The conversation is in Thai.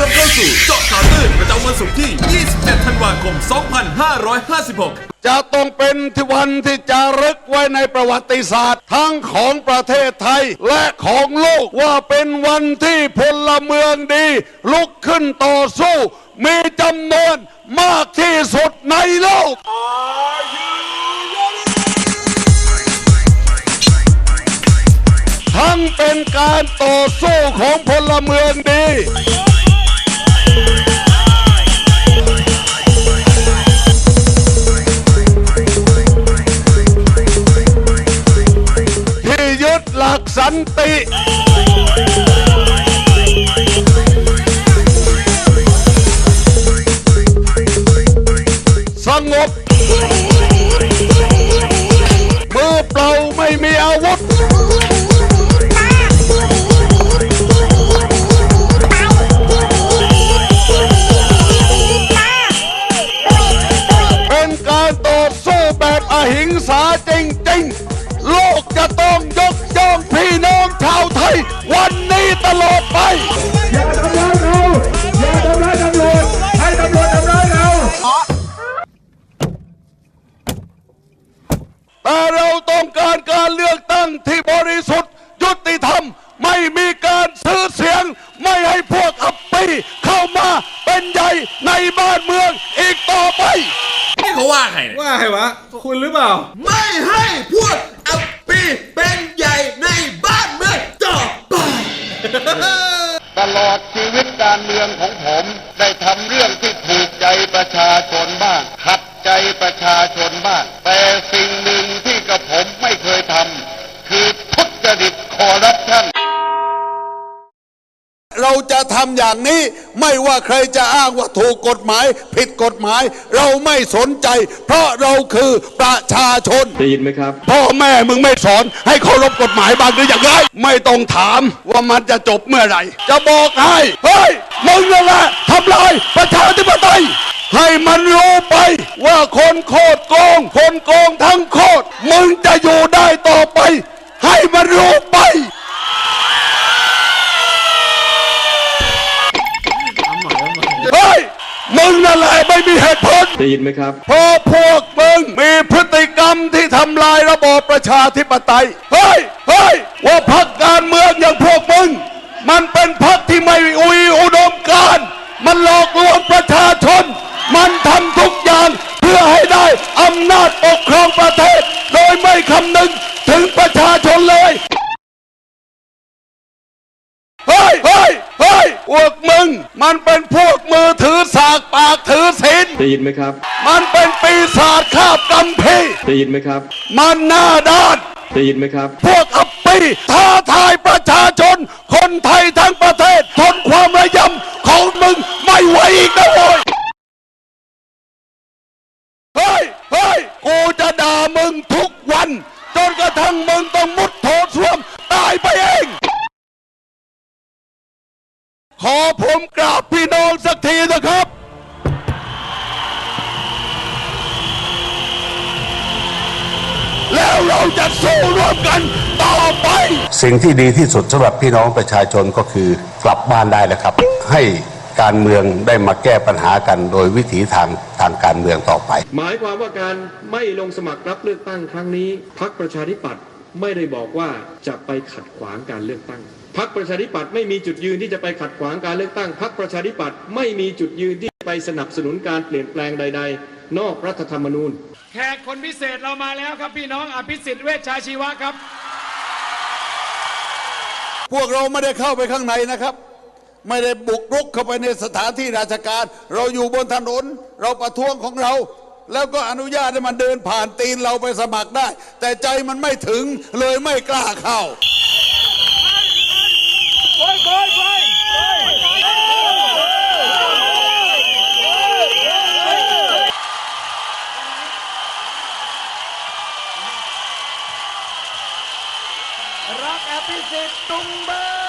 รับเข้าสู่เจาะข่าวตื้นประจำวันศุกร์ที่ 27 ธันวาคม 2556 จะต้องเป็นที่วันที่จะรึกไว้ในประวัติศาสตร์ ทั้งของประเทศไทยและของโลกว่าเป็นวันที่พลเมืองดี ลุกขึ้นต่อสู้ มีจำนวนมากที่สุดในโลกทั้งเป็นการต่อสู้ของพลเมืองดี ติสงบมือเปล่าไม่มีอาวุธ ลอดไป อย่าทำร้ายเราอย่าทำร้ายตำรวจให้ตำรวจทำร้ายเรา แต่เราต้องการการเลือกตั้งที่บริสุทธิ์ ยุติธรรม ไม่มีการซื้อเสียง ไม่ให้พวกอัปปีเข้ามาเป็นใหญ่ในบ้านเมืองอีกต่อไป นี่เขาว่าไงเนี่ยว่าไงวะ คุณหรือเปล่า ไม่ให้พวกอัปปีเป็นใหญ่ใน ตลอดชีวิตการเมืองของผมได้ทำเรื่องที่ถูกใจประชาชน เราจะทำอย่างนี้ ไม่ว่าใครจะอ้างว่าถูกกฎหมาย ผิดกฎหมาย เราไม่สนใจ เพราะเราคือประชาชนได้ยินไหมครับ พ่อแม่มึงไม่สอนให้เคารพกฎหมายบ้างหรืออย่างไรไม่ต้องถามว่ามันจะจบเมื่อไหร่ จะบอกให้เฮ้ยมึงนั่นแหละทำลายประชาธิปไตยให้มันรู้ไปว่าคนโคตรโกง คนโกงทั้งโคตรมึงจะอยู่ได้ต่อไป ให้มันรู้ นั่นแหละไม่มีเหตุผลได้ยินไหมครับ เพราะพวกมึงมีพฤติกรรมที่ทำลายระบอบประชาธิปไตย เฮ้ย เฮ้ย ว่าพักการเมืองอย่างพวกมึง มันเป็นพักที่ไม่อุยอุดมการณ์มันหลอกลวงประชาชน มันทำทุกอย่างเพื่อให้ได้อำนาจปกครองประเทศ โดยไม่คำนึงถึงประชาชนเลย เฮ้ย เฮ้ย เฮ้ย พวก มึงมันเป็นพวกมือถือสากปากถือศีลได้ยินไหมครับ มันเป็นปีศาจคาบกำพีได้ยินไหมครับ มันหน้าด้านได้ยินไหมครับ พวกอัปปีท้าทายประชาชน คนไทยทั้งประเทศทนความระยำของมึงไม่ไหวอีกแล้วโว้ยเฮ้ยเฮ้ยกูจะด่ามึงทุกวัน จนกระทั่งมึงต้องมุดโถส้วมตายไปเอง ขอผมกราบพี่น้องสักทีนะครับ แล้วเราจะสู้ร่วมกันต่อไป สิ่งที่ดีที่สุดสำหรับพี่น้องประชาชนก็คือกลับบ้านได้แล้วครับ ให้การเมืองได้มาแก้ปัญหากันโดยวิถีทางทางการเมืองต่อไป หมายความว่าการไม่ลงสมัครรับเลือกตั้งครั้งนี้พักประชาธิปัตย์ไม่ได้บอกว่าจะไปขัดขวางการเลือกตั้ง พักประชาธิปัตย์ไม่มีจุดยืนที่จะไปขัดขวางการเลือกตั้งพักประชาธิปัตย์ไม่มีจุดยืนที่ไปสนับสนุนการเปลี่ยนแปลงใด ๆ นอกรัฐธรรมนูญ แขกคนพิเศษเรามาแล้วครับพี่น้องอภิสิทธิ์เวชชาชีวะครับ พวกเราไม่ได้เข้าไปข้างในนะครับ ไม่ได้บุกรุกเข้าไปในสถานที่ราชการ เราอยู่บนถนน เราประท้วงของเรา แล้วก็อนุญาตให้มันเดินผ่านตีนเราไปสมัครได้ แต่ใจมันไม่ถึงเลยไม่กล้าเข้า rock AP से तुम्बा